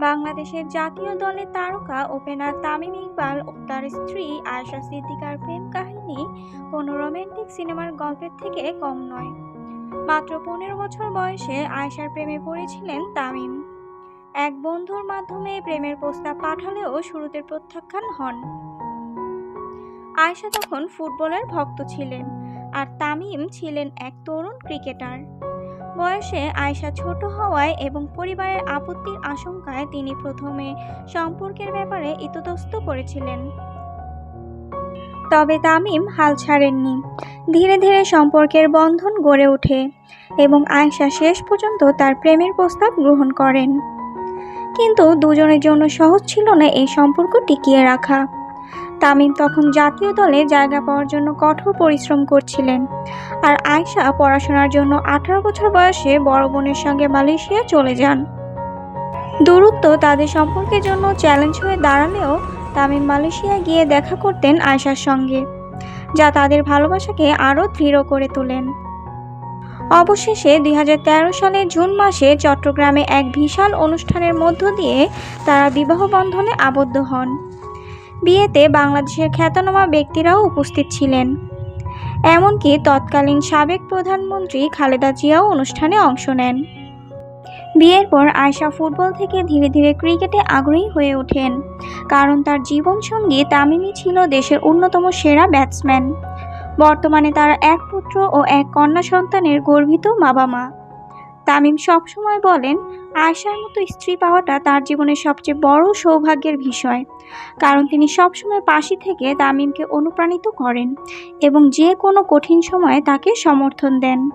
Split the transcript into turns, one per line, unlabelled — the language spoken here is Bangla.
বাংলাদেশের জাতীয় দলের তারকা ওপেনার তামিম ইকবাল ও তার স্ত্রী আয়েশা সিদ্দিকার প্রেম কাহিনী কোনো রোমান্টিক সিনেমার গল্পের থেকে কম নয়। মাত্র পনেরো বছর বয়সে আয়েশার প্রেমে পড়েছিলেন তামিম। এক বন্ধুর মাধ্যমে প্রেমের প্রস্তাব পাঠালেও শুরুতে প্রত্যাখ্যান হন। আয়েশা তখন ফুটবলের ভক্ত ছিলেন আর তামিম ছিলেন এক তরুণ ক্রিকেটার। বয়সে আয়শা ছোট হওয়ায় এবং পরিবারের আপত্তির আশঙ্কায় তিনি প্রথমে সম্পর্কের ব্যাপারে ইতস্তত করেছিলেন। তবে তামিম হাল ছাড়েননি। ধীরে ধীরে সম্পর্কের বন্ধন গড়ে ওঠে এবং আয়শা শেষ পর্যন্ত তার প্রেমের প্রস্তাব গ্রহণ করেন। কিন্তু দুজনের জন্য সহজ ছিল না এই সম্পর্ক টিকিয়ে রাখা। তামিম তখন জাতীয় দলে জায়গা পাওয়ার জন্য কঠোর পরিশ্রম করছিলেন। আর আয়শা পড়াশোনার জন্য আঠারো বছর বয়সে বড় বোনের সঙ্গে মালয়েশিয়া চলে যান। দূরত্ব তাদের সম্পর্কের জন্য চ্যালেঞ্জ হয়ে দাঁড়ালেও তামিম মালয়েশিয়া গিয়ে দেখা করতেন আয়শার সঙ্গে, যা তাদের ভালোবাসাকে আরও দৃঢ় করে তোলেন। অবশেষে দুই হাজার তেরো সালের জুন মাসে চট্টগ্রামে এক বিশাল অনুষ্ঠানের মধ্য দিয়ে তারা বিবাহ বন্ধনে আবদ্ধ হন। বিয়েতে বাংলাদেশের খ্যাতনামা ব্যক্তিরাও উপস্থিত ছিলেন। এমনকি তৎকালীন সাবেক প্রধানমন্ত্রী খালেদা জিয়াও অনুষ্ঠানে অংশ নেন। বিয়ের পর আয়শা ফুটবল থেকে ধীরে ধীরে ক্রিকেটে আগ্রহী হয়ে ওঠেন, কারণ তার জীবনসঙ্গী তামিমই ছিল দেশের অন্যতম সেরা ব্যাটসম্যান। বর্তমানে তার এক পুত্র ও এক কন্যা সন্তানের গর্বিত বাবা মা। তামিম সবসময় বলেন আয়শার মতো স্ত্রী পাওয়াটা তার জীবনের সবচেয়ে বড় সৌভাগ্যের বিষয়। কারণ তিনি সবসময় পাশে থেকে তামিমকে অনুপ্রাণিত করেন এবং যে কোনো কঠিন সময়ে তাকে সমর্থন দেন।